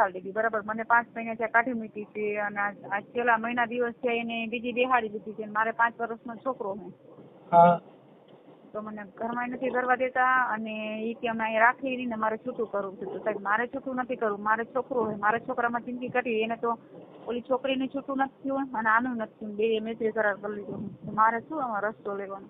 બેહાડી દીધી બરાબર? મને પાંચ મહિના ત્યાં કાઢી મૂકી છે અને આજ આજ છેલ્લા મહિના દિવસ છે એને બીજી બેહાડી દીધી છે મારે પાંચ વર્ષનો છોકરો છે. તો મને ઘરમાં નથી કરવા દેતા અને એ કે અમે અહીંયા રાખી નહીં ને મારે છૂટું કરવું છે. તો સાહેબ મારે છૂટું નથી કરવું મારે છોકરો હોય મારા છોકરામાં જિંદગી કરી એને તો ઓલી છોકરીને છૂટું નથી થયું અને આનું નથી થયું. બે મૈત્રી કરાર કરી લીધો મારે શું આમાં રસ્તો લેવાનો?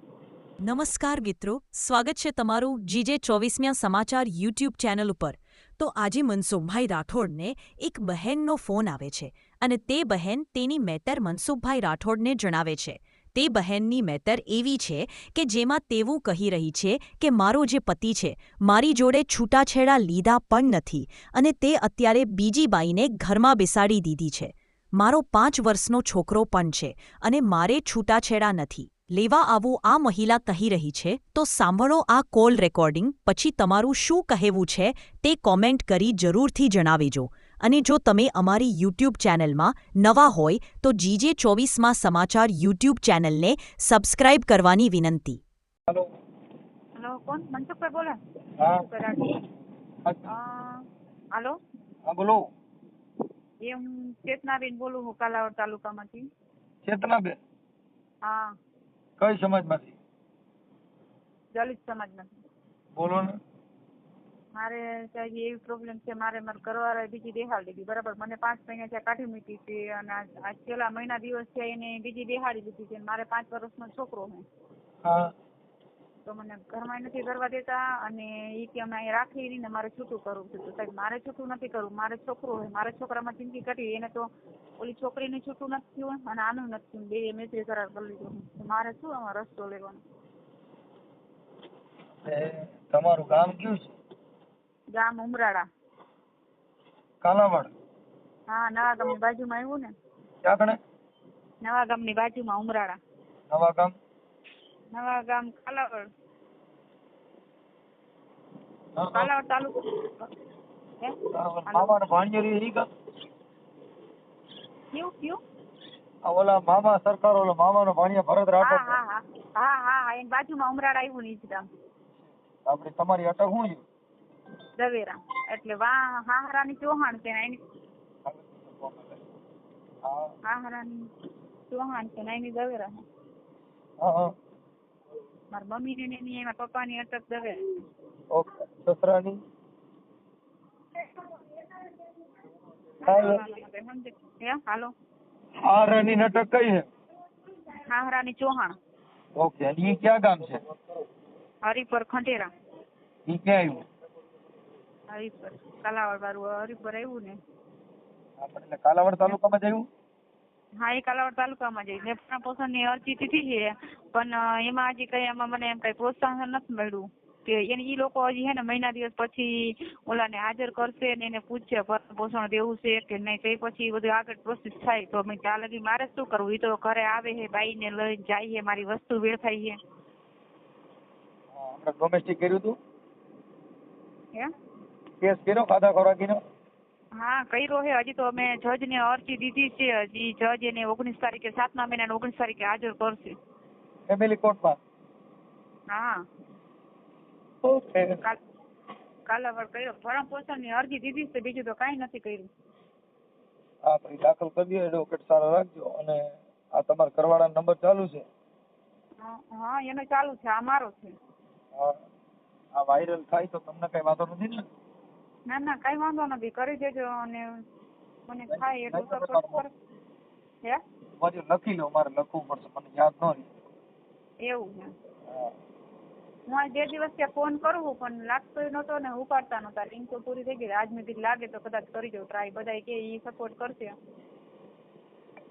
નમસ્કાર મિત્રો સ્વાગત છે તમારું જીજે ચોવીસમ્યા સમાચાર યુટ્યુબ ચેનલ ઉપર. તો આજે મનસુખભાઈ રાઠોડને એક બહેનનો ફોન આવે છે અને તે બહેન તેની મેતર મનસુખભાઈ રાઠોડને જણાવે છે. તે બહેનની મેતર એવી છે કે જેમાં તેવું કહી રહી છે કે મારો જે પતિ છે, મારી જોડે છૂટાછેડા લીધા પણ નથી અને તે અત્યારે બીજી બાઈને ઘરમાં બેસાડી દીધી છે. મારો પાંચ વર્ષનો છોકરો પણ છે અને મારે છૂટાછેડા નથી. લેવા આવું આ મહિલા કહી રહી છે તો સાંભળો આ કોલ રેકોર્ડિંગ પછી તમારું શું કહેવું છે તે કોમેન્ટ કરી જરૂરથી જણાવીજો. અને જો તમે અમારી યુટ્યુબ ચેનલમાં નવા હોય તો જીજે ચોવીસમાં સમાચાર યુટ્યુબ ચેનલને સબસ્ક્રાઇબ કરવાની વિનંતી. હાલો. હલો કોણ? મનસુખભાઈ બોલે. હા. હા બોલો. એ હું ચેતનાબેન બોલું હું કાલાવડ તાલુકામાંથી. ચેતનાબેન? હા. કઈ સમાજમાંથી? દલિત સમાજમાંથી. બોલો ને. મારે સાહેબ એવી પ્રોબ્લેમ છે મારે મારા ઘરવાળાએ બીજી બેહાડી દીધી બરાબર? મને પાંચ મહિના થયા કાઢી મૂકી છે અને આજ આજ છેલ્લા મહિના દિવસ છે એને બીજી બેહાડી દીધી છે મારે પાંચ વર્ષનો છોકરો છે. હા. તો મને ઘરમાં નથી કરવા દેતા અને એ કે અમે અહીંયા રાખી ને મારે છૂટું કરવું છે. તો સાહેબ મારે છૂટું નથી કરવું. મારે છોકરો હોય મારા છોકરામાં જિંદગી કાઢી એને તો ઓલી છોકરીને છૂટું નથી થયું અને આનું નથી થયું. બે મૈત્રી કરાર કરી લીધો મારે શું આમાં રસ્તો લેવાનો? તમારું ગામ કયું છે? ગામ ઉમરાળા. કાલાવાડ. હા નવા ગામની બાજુમાં આવ્યું ને. ક્યાં કણે નવા ગામની બાજુમાં ઉમરાળા. નવા ગામ? નવા ગામ કાલાવડ. કાલાવડ તાલુકો. હે? હા, ઈ ગામ. કયું કયું? ઓલા મામા સરકાર ઓલા મામાનો ભાણિયા ભરત રાઠોડ. હા હા. હા હા હા. એની બાજુમાં ઉમરાળા આવ્યું ને ઈ ગામ. આપણે તમારી અટક શું છે? દવેરા એટલે વા હાહરાની ચૌહાણ છે ને એની. હાહરાની ચૌહાણ છે ને એની દવેરા હા હા. હા મારા મમ્મી ને એની એમાં પપ્પાની અટક દવેરા ઓકે સસરાની? હાલો. સમજે હે હાલો. હારાની અટક કઈ છે હાહરાની ચૌહાણ. ઓકે અને ઈ ક્યાં ગામ છે? હરિપર ખંડેરા. ઈ ક્યાં આવ્યું હરિપર કાલાવડ વાળું હરિપર આવ્યું ને. આપણે એટલે કાલાવાડ તાલુકામાં જ આવ્યું હા એ કાલાવડ તાલુકામાં મેં પણ પોષણની અરજી દીધી છે. પણ એમાં હજી કઈ એમાં મને એમ કઈ પ્રોત્સાહન નથી મળ્યું. કે એને એ લોકો હજી હે ને મહિના દિવસ પછી ઓલાને હાજર કરશે ને એને પૂછશે પોષણ દેવું છે કે નહીં. તો પછી બધું આગળ પ્રોસેસ થાય. તો મેં ત્યાં લગી મારે શું કરવું? એ તો ઘરે આવે છે બાઈને લઈને જાય છે મારી વસ્તુ વેડફાઈ છે આપણે ડોમેસ્ટિક કર્યું હતું હે? કેસ કર્યો ખાધા ખોરાકીનો? હા કર્યો છે હજી તો અમે જજને અરજી દીધી છે. હજી જજ એને ઓગણીસ તારીખે સાતમા મહિનાની ઓગણીસ તારીખે હાજર કરશે. ફેમિલી કોર્ટમાં હા. ઓકે કાલ કાલાવડ કર્યો. ભરણ પોષણની અરજી દીધી છે. બીજું તો કાંઈ નથી કર્યું. હા ભાઈ દાખલ કરી દો. એડવોકેટ સારો રાખજો. અને આ તમારા ઘરવાળાનો નંબર ચાલુ છે? હા, હા એનો ચાલુ છે. આ મારો છે. હા. આ વાયરલ થાય તો તમને કઈ વાંધો નથી ને? ના ના કઈ વાંધો નથી. કરી દેજો અને મને થાય એટલું સપોર્ટ કર. હે? મારે લખી લો મારે લખવું પડશે મને યાદ ન રહી. એવું છે. હું. આજ બે દિવસ ત્યાં ફોન કરું પણ લાગતો નતો ને ઉપાડતા નતા લિંક તો પૂરી થઈ ગઈ. આજ મેં લાગે તો કદાચ કરી દઉં ટ્રાય બધાય કે ઈ સપોર્ટ કરશે.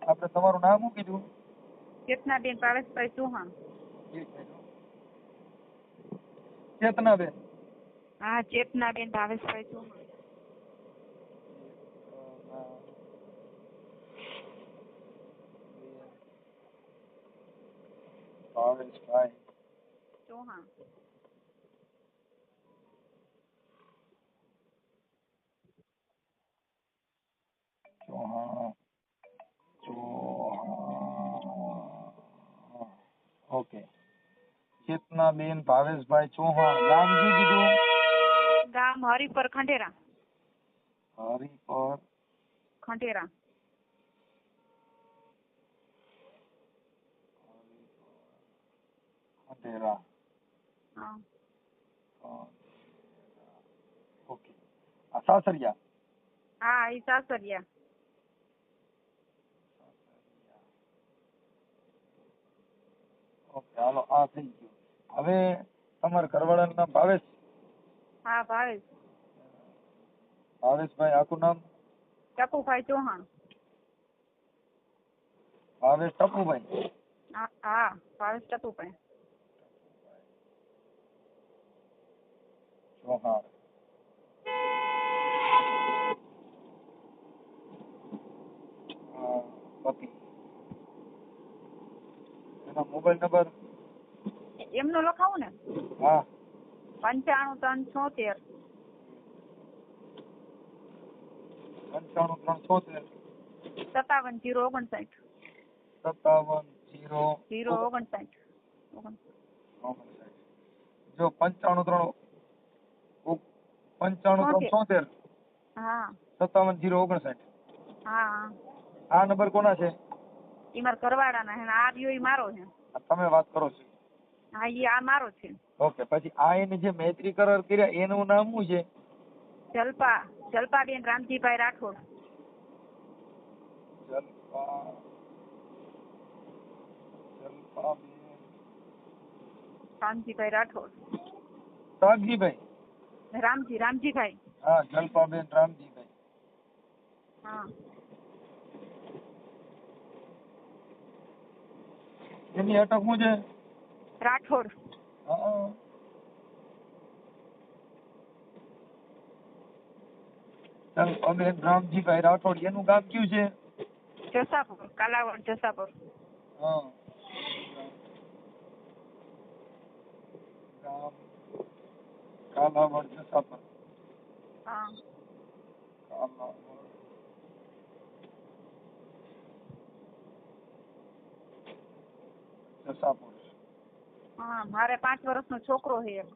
આપણે તમારું નામ શું કીધું? ચેતનાબેન પારસભાઈ ચૌહાણ. ચેતનાબેન. હા ચેતનાબેન ભાવેશભાઈ ચૌહાણ. ભાવેશભાઈ. ચૌહાણ. ચૌહાણ. ઓકે. ચેતનાબેન ભાવેશભાઈ ચૌહાણ. ગામ શું કીધું? ગામ હરિપર ખંડેરા. હરિપર. ખંડેરા. ખંડેરા. હા. ઓકે. આ સાસરિયા? હા એ સાસરિયા. ઓકે હાલો આ થઈ ગયું. હવે તમારા નામ ભાવેશ? હા ભાવેશ. ભાવેશભાઈ આખું નામ? ટપુભાઈ ચૌહાણ. ભાવેશ ટપુભાઈ? હા હા ભાવેશ ટપુભાઈ. ચૌહાણ. પતિ. એનો મોબાઈલ નંબર એમનો લખાવું ને? હા. પંચાણું ત્રણ છોતેર. પંચાણું ત્રણ છોતેર. સત્તાવન જીરો ઓગણસાઠ. સત્તાવન જીરો જીરો ઓગણસાઠ. ઓગણ- જો પંચાણું ત્રણ પંચાણું ત્રણ છોતેર. હા. સત્તાવન જીરો ઓગણસાઠ. હા. હા આ નંબર કોના છે? ઈ મારા કરવાડાના હે આ રહ્યો ઈ મારો છે. તમે વાત કરો છો. હા આ મારો છે. ઓકે પછી આ એને જે મૈત્રી કરાર કર્યા એનું નામ શું છે? જલપા જલપાબેન રામજીભાઈ રાઠોડ. જલપા જલપાબેન. રામજીભાઈ રાઠોડ. રામજીભાઈ? રામજી રામજીભાઈ. હા જલપાબેન રામજીભાઈ. હા. એની અટક શું છે? રાઠોડ. હા. જલપાબેન રામજીભાઈ રાઠોડ એનું ગામ કયું છે? જસાપુર કાલાવડ જસાપુર. કાલાવડ જસાપુર. હા. જસાપુર. હા મારે પાંચ વર્ષનો છોકરો છે એક.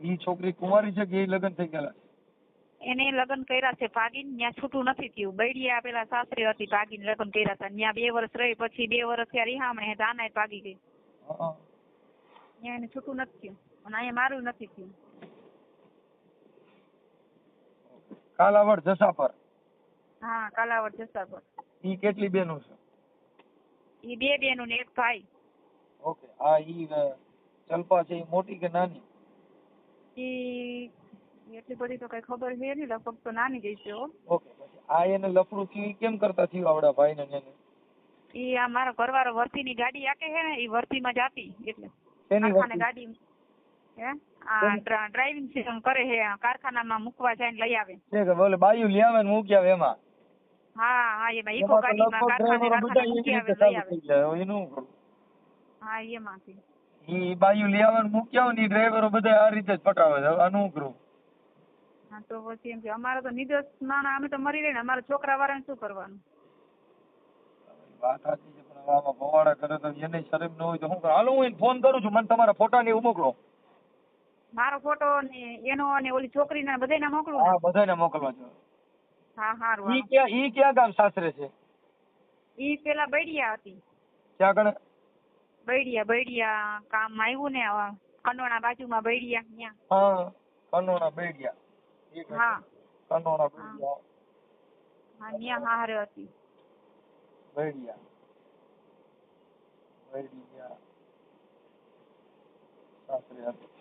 ઈ છોકરી કુંવારી છે કે એ લગ્ન થઈ ગયેલા? એને લગ્ન કર્યા છે ભાગીને ત્યાં છૂટું નથી થયું. બૈડિયા પેલા સાસરી હતી ભાગીને લગ્ન કર્યા હતા ત્યાં બે વર્ષ રહી પછી બે વર્ષ ત્યાં રિહામણે તાના ભાગી ગઈ. ત્યાં એને છૂટું નથી થયું. અને અહીંયા મારું નથી થયું. કાલાવડ જસાપર. હા કાલાવડ જસાપર. ઈ કેટલી બેનો છે? ઈ બે બેનો ને એક ભાઈ. ઓકે આ ઈ અ, છે ઈ મોટી કે નાની? ઈ એટલી બધી તો કઈ ખબર છે નહીં લગભગ તો નાની જ છે ઓકે આ એને લફડું થયું કેમ કરતા થયું આવડા ભાઈ ને એને? ઈ આ મારો ઘરવાળો વર્તીની ગાડી આકે છે ને ઈ વર્તીમાં જાતી એટલે ગાડી હે ડ્રાઇવિંગ સિસ્ટમ કરે છે કારખાનામાં મૂકવા જાય ને લઈ આવે. છે કે બોલે બાયું લઈ આવે ને મૂકી આવે એમાં. હા હા એમાં ઇકો ગાડીમાં કારખાને કારખાને મૂકી આવે લઈ આવે. એનું? હા એમાંથી ઈ બાયું લઈ આવે ને મૂકી આવે ને ડ્રાઈવરો બધા આ રીતે જ પટાવે છે આનું કરું હા તો પછી એમ કે અમારે તો નિર્દોષ નાના અમે તો મરી રહે ને અમારા છોકરા વાળાને શું કરવાનું? વાત સાચી છે પણ આમાં ભવાડા કરે તો એને શરમ ન હોય તો હું હાલો હું ફોન કરું છું મને તમારા ફોટા ને મોકલો. મારો ફોટો ને એનો અને ઓલી છોકરીના બધાયના મોકલું હા ને બધાને મોકલવા છો. હા હારું ઈ ક્યાં ઈ ક્યાં ગામ સાસરે છે? ઈ પેલા બૈડિયા હતી. ક્યાં કણે બૈડિયા બૈડિયા કામ આવ્યું ને કનોણા બાજુમાં બૈડિયા ત્યાં. હા કનોણા બેડિયા. હા. કનોણા બૈડિયા. હા ત્યાં હારે હતી. બૈડિયા. બૈડિયા. સાસરે હતી.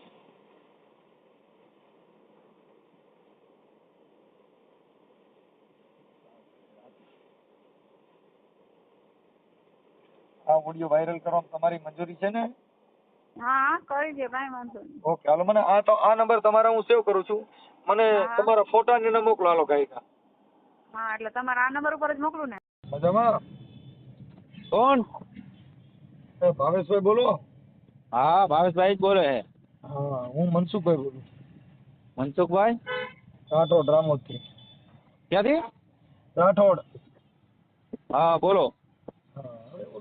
આ ઓડિયો વાયરલ કરવા તમારી મંજૂરી છે ને? હા કરી દે કાંઈ વાંધો નહીં. ઓકે હાલો મને આ તો આ નંબર તમારા હું સેવ કરું છું. મને તમારા ફોટા ને એને મોકલો હાલો ગાયકા હા એટલે તમારા આ નંબર ઉપર જ મોકલું ને? મજામાં? કોણ? એ ભાવેશભાઈ બોલો. હા ભાવેશભાઈ જ બોલે છે. હા હું મનસુખભાઈ બોલું. મનસુખભાઈ? રાઠોડ રામોદથી. ક્યાંથી? રાઠોડ. હા બોલો.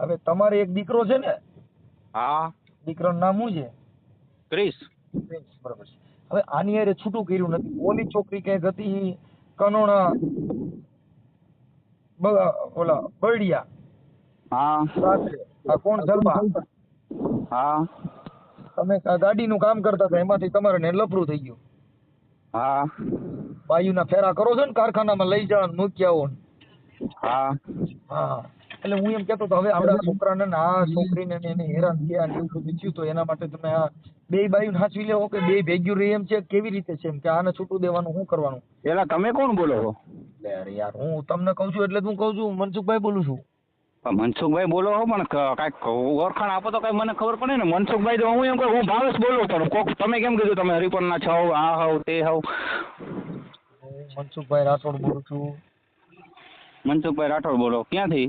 હવે તમારે એક દીકરો છે ને? હા. દીકરાનું નામ શું છે? ક્રિસ. બરાબર છે. હવે આની હારે છૂટું કર્યું નથી. ઓલી છોકરી ક્યાંક હતી? કનોણા ઓલા બરડિયા હા. સાથે. આ કોણ? જલબા હા. તમે ગાડીનું કામ કરતા હતા એમાંથી તમારે ને લફરું થઈ ગયું. હા. બાયુના ફેરા કરો છો ને કારખાનામાં લઈ જવાનું મૂક્યા મૂકી હા. હા. એટલે હું એમ કહેતો હતો હવે આપણા છોકરાને ને આ છોકરીને એને હેરાન થયા ને એવું બધું થયું તો એના માટે તમે આ બે બાયું સાચવી લેવો કે બે ભેગ્યું રહી એમ છે? કેવી રીતે છે એમ? કે આને છૂટું દેવાનું શું કરવાનું? પેલા તમે કોણ બોલો છો? એટલે અરે યાર હું તમને કહું છું એટલે હું કહું છું મનસુખભાઈ બોલું છું. મનસુખભાઈ બોલો હો પણ કાંઈક ઓળખાણ આપો તો કઈ મને ખબર પડે ને. મનસુખભાઈ તો હું એમ કહું હું ભાવેશ બોલું પણ કોક તમે કેમ કીધું? તમે હરિપરના છો આ હોવ તે હોવ. મનસુખભાઈ રાઠોડ બોલું છું. મનસુખભાઈ રાઠોડ બોલો ક્યાંથી?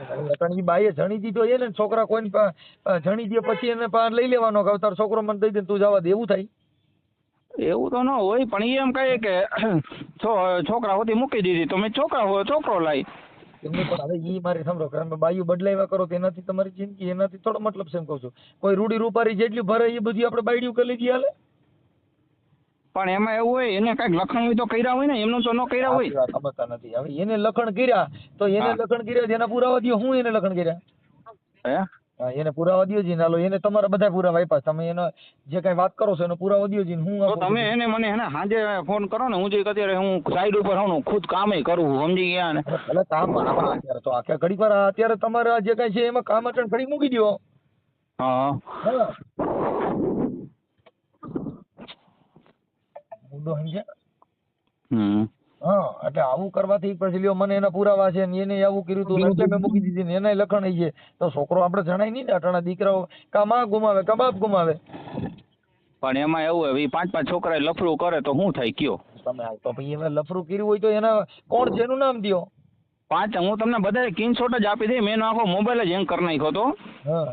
કારણ કે બાઈએ જણી દીધો એને છોકરા કોઈને અ, જણી દે પછી એને પાર લઈ લેવાનો કે તારો છોકરો મને દઈ દે તું જવા દે એવું થાય? એવું તો ન હોય પણ એમ કહે કે છોકરા હોતી મૂકી દીધી તો મેં છોકરા હોય છોકરો લાવી એમને પણ હવે ઈ મારી સમજો કે બાયું બદલાવ્યા કરો તો એનાથી તમારી જિંદગી એનાથી થોડો મતલબ છે એમ કહું છું. કોઈ રૂડી રૂપારી જેટલી ભરે એ બધી આપણે બાયડીયું કરી લીધી હાલે. પણ એમાં એવું હોય એને કંઈક લખણ હોય તો કર્યા હોય ને એમનું તો ન કર્યા હોય. સમજતા નથી. હવે એને લખણ કર્યા તો એને. લખણ કર્યા જેના એના પુરાવા દ્યો હું એને લખણ કર્યા? હે? એને પુરાવા દ્યો જી નાલો એને તમારા બધા પુરાવા આપ્યા. તમે એનો જે કઈ વાત કરો છો એનો પુરાવો દ્યો જી હું તો તમે એને મને હે ને સાંજે ફોન કરો ને હું જે અત્યારે હું સાઈડ ઉપર હું ખુદ કામે કરું સમજી ગયા ને. એટલે કામ અત્યારે તો આખે ઘડી પર અત્યારે તમારે જે કઈ છે એમાં કામ અટણ ઘડી મૂકી દો હા હા મુદ્દો સમજ્યા? હા એટલે આવું કરવાથી પછી લ્યો મને એના પુરાવા છે ને એને આવું કર્યું હતું એટલે મેં મૂકી દીધી ને એને લખણ છે. તો છોકરો આપણે જણાય નહીં ને અટાણા દીકરાઓ કા માં ગુમાવે કા બાપ ગુમાવે. પણ એમાં એવું હવે પાંચ પાંચ છોકરા લફડું કરે તો શું થાય કયો? તમે તો ભાઈ એમાં લફરું કર્યું હોય તો એના કોણ છે એનું નામ દ્યો? પાંચ હું તમને બધા સ્ક્રીનશોટ જ આપી દઈ મેં આખો મોબાઈલ જ હેંગ કરી નાખ્યો તો. હા.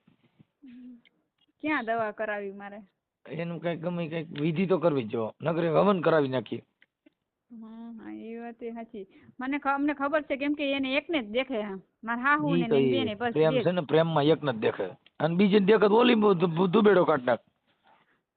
ક્યાં દવા કરાવી મારે? એનું કંઈક ગમે કંઈક વિધિ તો કરવી જ જો નગરે હવન કરાવી નાખીએ. હા એ વાત એ સાચી. મને અમને ખબર છે કેમ કે એને એકને જ દેખે મારા હાહુ ને બેને બસ પ્રેમ છે ને પ્રેમમાં એક ને જ દેખે. અને બીજી દેખત ઓલી દુબેડો કાઢ નાખ.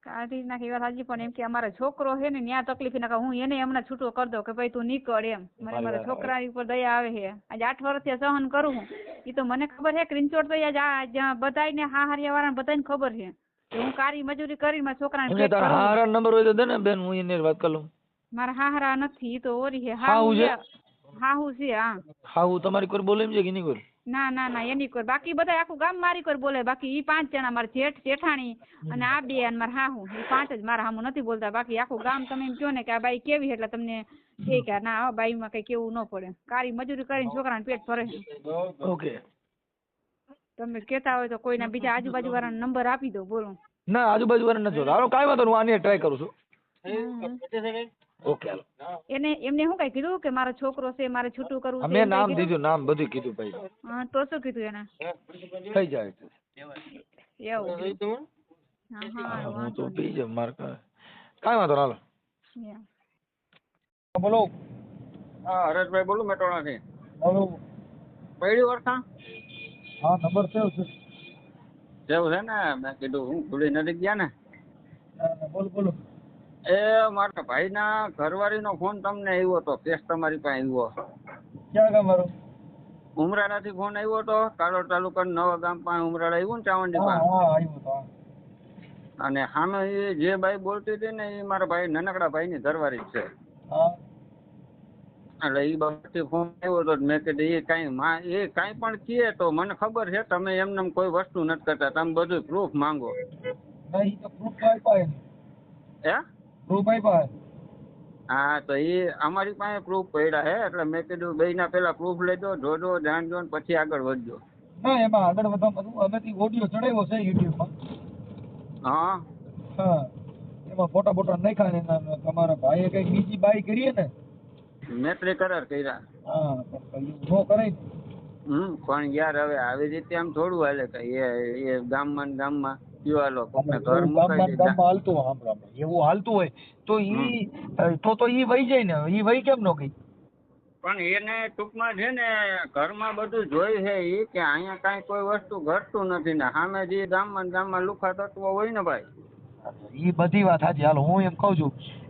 કાઢી નાખી વાત સાચી પણ એમ કે અમારો છોકરો છે ને ન્યા તકલીફ ના હું એને હમણાં છૂટો કરી દઉં કે ભાઈ તું નીકળ એમ. મને મારા છોકરા ઉપર દયા આવે છે. આજે આઠ વર્ષથી સહન કરું હું. એ તો મને ખબર છે ક્રીનચોટ તો ને જ્યાં બધાયને હા હારિયા વાળાને બધાને ખબર છે હું કારી મજૂરી કરીને મારા છોકરાને તારા હારા નંબર હોય તો દે ને બેન હું એને વાત કરી લઉં. મારા હારા નથી તો ઓરી છે હા હું છે? હા હું છે હા. હા હું તમારી કોઈ બોલે એમ છે કે નહીં કોઈ? ના ના ના એની કોઈ. બાકી બધા આખું ગામ મારી કોઈ બોલે. બાકી ઈ પાંચ જણા મારા જેઠ જેઠાણી અને આ બે અને મારા હાહુ. ઈ પાંચ જ મારા હામું નથી બોલતા. બાકી આખું ગામ તમે એમ કહો ને કે આ બાઈ કેવી એટલે તમને કહે કે ના આ બાઈમાં કઈ કેવું ન પડે. કારી મજૂરી કરીને છોકરાને પેટ ભરે ઓકે. તમે કહેતા હોય તો કોઈના બીજા આજુબાજુ વાળાનો નંબર આપી દો બોલો. ના આજુબાજુ વાળા નથી હાલો કાંઈ વાંધો હું આની ટ્રાય કરું છું. Okay hello. એને એમને શું કઈ કીધું કે મારો છોકરો છે મારે છૂટું કરવું હા, છે મેં એમ કાંઈ નામ કીધું? દીધું નામ બધું કીધું ભાઈ. હા તો શું કીધું એને? થઈ જાય એવું. હા હા હા, હું વાંધો તો નહીં. પી જાઉં મારે કાંઈ કાંઈ વાંધો નહીં, હાલો. Yeah. બોલો. હા હરેશભાઈ બોલું મેટોણાથી બોલો. પૈડી વર્ષા હા નંબર સેવ છે જેવું છે ને મેં કીધું હું ધૂળી નદી ગયા ને. બોલો બોલો. એ મારા ભાઈના ઘરવાળીનો ફોન તમને આવ્યો હતો કેસ તમારી પાસે આવ્યો. ક્યાં ગામ મારું ઉમરાળાથી ફોન આવ્યો હતો કાલોડ તાલુકા નવા ગામ પાસે ઉમરાળા આવ્યું ને ચાવંડી પાસે. અને સામે એ જે ભાઈ બોલતી હતી ને એ મારા ભાઈ નાનકડા ભાઈની ઘરવાળી છે. એટલે એ બાબતથી ફોન આવ્યો હતો મેં કીધું એ કાંઈ માં એ કાંઈ પણ કીએ તો મને ખબર છે તમે એમને કોઈ વસ્તુ નથી કરતા તમે બધું પ્રૂફ માંગો. નહીં તો પ્રૂફ આપ્યા હે? પ્રૂફ આપ્યા હા? તો એ અમારી પાસે પ્રૂફ પડ્યા છે એટલે મેં કીધું બે ના પેલા પ્રૂફ લેજો જોજો જાણજો ને પછી આગળ વધજો. ના એમાં આગળ વધવા બધું અમેથી ઓડિયો ચડાવ્યો છે યુટ્યુબમાં હા. હા એમાં ફોટા ફોટા નાખ્યા ને તમારા ભાઈએ કંઈક બીજી બાઈ કરીએ ને? મેત્રી કરાર કર્યા. હા ન કરાય હમ પણ યાર હવે આવી રીતે આમ થોડું હાલે કઈ એ એ ગામમાં ગામમાં. કયો હાલો ઘર મુકાઈ ગામમાં ને દીધા. ગામમાં હાલતું હોય, સાંભળો સાંભળો. એવું હાલતું હોય તો ઈ તો તો ઈ વહી જાય ને. ઈ વહી કેમ ન ગઈ? પણ એને ટૂંકમાં છે ને ઘરમાં બધું જોઈ છે એ કે અહીંયા કાંઈ કોઈ વસ્તુ ઘટતું નથી ને. સામે જે ગામમાં ગામમાં લુખા તત્વો હોય ને ભાઈ. ઈ બધી વાત સાચી હાલો હું એમ કહું છું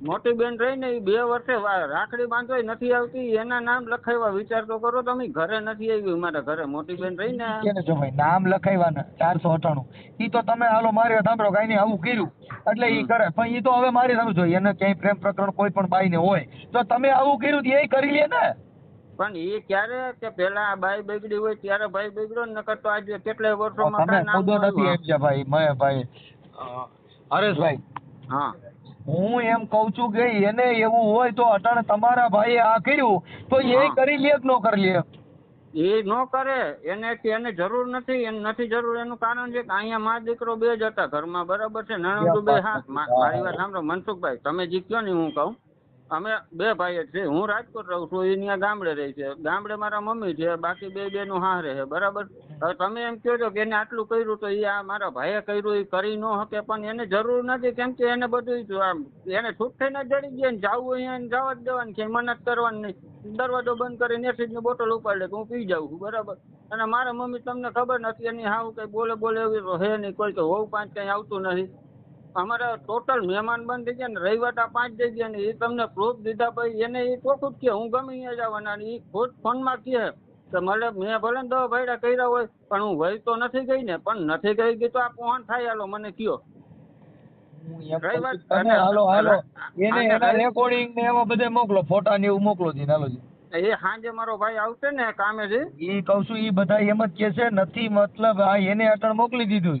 મોટી બેન રહી ને એ બે વર્ષે રાખડી બાંધવાય નથી આવતી એના નામ લખાવ્યા વિચાર તો કરો તમે ઘરે નથી આવી મારા ઘરે મોટી બેન રહી ને કે ને જો ભાઈ નામ લખાવ્યા ચારસો અઠાણું. ઈ તો તમે હાલો મારી સાંભળો કઈ નહીં આવું કર્યું. એટલે ઈ કરે પણ ઈ તો હવે મારી સામે જોઈએ એને ક્યાંય પ્રેમ પ્રકરણ કોઈ પણ બાઈને હોય તો તમે આવું કર્યું એ કરી લે ને. પણ એ ક્યારે કે પેલા ભાઈ બાઈ બગડી હોય ત્યારે ભાઈ બગડ્યો ને નકર તો આજે કેટલાય વર્ષોમાં તમે નામ નથી એમ છે ભાઈ મેં ભાઈ. હરેશભાઈ. હા. હું એમ કઉ છું કે એને એવું હોય તો અટાણે તમારા ભાઈએ આ કર્યું તો એ કરી લે કે ન કરી લે? એ ન કરે. એને કે એને જરૂર નથી એને નથી જરૂર. એનું કારણ છે કે અહીંયા મા દીકરો બે જ હતા ઘરમાં. બરાબર છે? નણંદુ બે હા. મારી વાત સાંભળો. મનસુખભાઈ તમે જે કયો ને હું કહું. અમે બે ભાઈ જ છે હું રાજકોટ રહું છું એ ત્યાં ગામડે રહે છે. ગામડે મારા મમ્મી છે, બાકી બે બેનું હારે છે. બરાબર? હવે તમે એમ કહો છો કે એને આટલું કર્યું તો એ આ મારા ભાઈએ કર્યું એ કરી ન શકે, પણ એને જરૂર નથી, કેમ કે એને બધું આમ, એને છૂટ થઈને જડી ગયા જવું અહીંયા હોય જવા જ દેવાની છે મનત કરવાની નહીં. દરવાજો બંધ કરીને એસિડની બોટલ ઉપાડી કે હું પી જાઉં છું, બરાબર? અને મારા મમ્મી તમને ખબર નથી, એની હાવ કઈ બોલે બોલે એવી હે નહીં. કોઈ કે હોવ પાંચ કઈ આવતું નથી. અમારે ટોટલ મહેમાન બંધ થઈ ગયા ને રવિવાટા પાંચ થઈ ગયા ને એ તમને પ્રૂફ દીધા પછી એને એ ચોખ્ખું જ કે હું ગમે અહીંયા જવાના એ ખુદ ફોનમાં કહે કે મને મેં ભલે ને દવા ભાઈડા કર્યા હોય પણ હું વહી તો નથી ગઈ ને પણ નથી ગઈ ગઈ તો આ કોણ થાય હાલો મને કયો. કહું છું, હાલો હાલો. એને એના રેકોર્ડિંગ ને એમાં બધે મોકલો ફોટા ને એવું મોકલો હાલો જી. એ સાંજે મારો ભાઈ આવશે ને કામેથી ઈ કહું છું એ બધા એમ જ કે છે નથી મતલબ આ એને અટણ મોકલી દીધું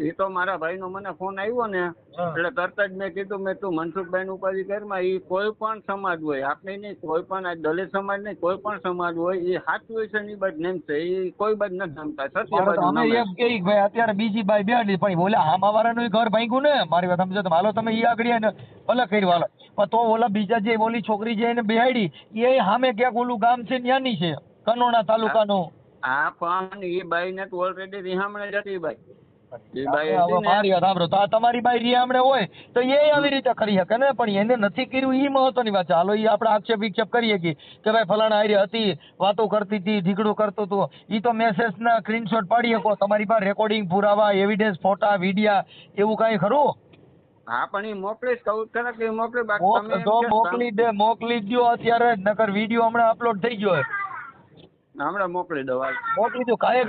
એ તો મારા ભાઈનો મને ફોન આવ્યો ને એટલે તરત જ મેં કીધું મેં તું મનસુખભાઈ નું ઉપાધિ કરમાં એ કોઈ પણ સમાજ હોય આપણે નહીં કોઈ પણ દલિત સમાજ નહીં કોઈ પણ સમાજ હોય એ સાચું છે ની બધ નેમ છે એ કોઈ બધ નથી નમતા સત્ય અમે એમ કે ભાઈ અત્યારે બીજી ભાઈ બેઠી પણ ઓલા આમાં વાળાનું ઘર ભાંગ્યું ને? મારી વાત સમજો તમે હાલો તમે એ આગળ ને ભલે કર્યું વાલો પણ તો ઓલા બીજા જે ઓલી છોકરી જે એને બેહાડી એ સામે ક્યાંક ઓલું ગામ છે ન્યાની છે કનોણા તાલુકાનું. હા પણ એ બાઈ ને તો ઓલરેડી રિહામણે જતી બાઈ. એ બાઈ આ તમારી હોય તો એ આવી રીતે કરી શકે ને? પણ એને નથી કર્યું એ મહત્વની વાત છે. હાલો ઈ આપણે આક્ષેપ વિક્ષેપ કરીએ કે કે ભાઈ ફલાણા હારી હતી વાતો કરતી હતી ઝીગડું કરતો હતો. એ તો મેસેજ ના સ્ક્રીનશોટ પાડી શકો. તમારી પાસે રેકોર્ડિંગ પુરાવા એવિડન્સ ફોટા વિડિયા એવું કાંઈ ખરું? હા પણ એ મોકલીશ કહું ખરા કે મોકલી. બાકી મોક- તમે તો મોકલી દે મોકલી જ અત્યારે નકર વીડિયો હમણાં અપલોડ થઈ ગયો હમણાં મોકલી દો મોકલી દો કામ